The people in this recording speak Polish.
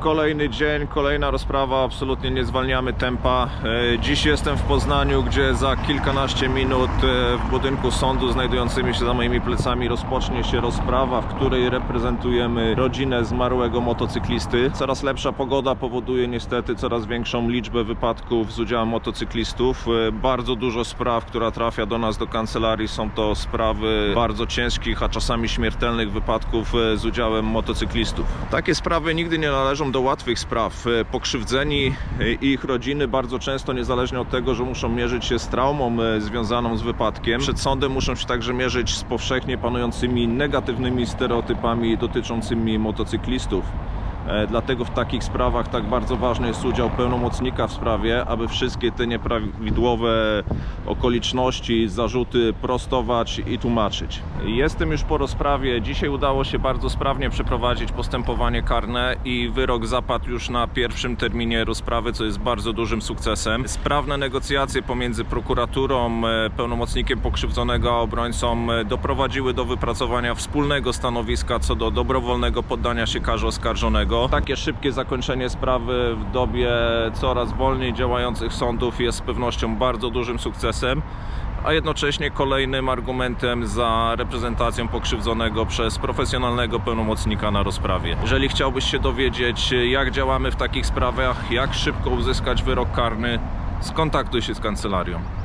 Kolejny dzień, kolejna rozprawa, absolutnie nie zwalniamy tempa. E, Dziś jestem w Poznaniu, gdzie za kilkanaście minut e, w budynku sądu znajdującymi się za moimi plecami rozpocznie się rozprawa, w której reprezentujemy rodzinę zmarłego motocyklisty. Coraz lepsza pogoda powoduje niestety coraz większą liczbę wypadków z udziałem motocyklistów. E, Bardzo dużo spraw, która trafia do nas do kancelarii, są to sprawy bardzo ciężkich, a czasami śmiertelnych wypadków z udziałem motocyklistów. Takie sprawy nigdy nie należą do łatwych spraw. E, Pokrzywdzeni e, i ich rodziny bardzo często, niezależnie od tego, że muszą mierzyć się z traumą e, związaną z wypadkiem, przed sądem muszą się także mierzyć z powszechnie panującymi negatywnymi stereotypami dotyczącymi motocyklistów. E, Dlatego w takich sprawach tak bardzo ważny jest udział pełnomocnika w sprawie, aby wszystkie te nieprawidłowe okoliczności, zarzuty prostować i tłumaczyć. Jestem już po rozprawie. Dzisiaj udało się bardzo sprawnie przeprowadzić postępowanie karne i wyrok zapadł już na pierwszym terminie rozprawy, co jest bardzo dużym sukcesem. Sprawne negocjacje pomiędzy prokuraturą, e, pełnomocnikiem pokrzywdzonego a obrońcą e, doprowadziły do wypracowania wspólnego stanowiska co do dobrowolnego poddania się karze oskarżonego. Takie szybkie zakończenie sprawy w dobie coraz wolniej działających sądów jest z pewnością bardzo dużym sukcesem, a jednocześnie kolejnym argumentem za reprezentacją pokrzywdzonego przez profesjonalnego pełnomocnika na rozprawie. Jeżeli chciałbyś się dowiedzieć, jak działamy w takich sprawach, jak szybko uzyskać wyrok karny, skontaktuj się z kancelarią.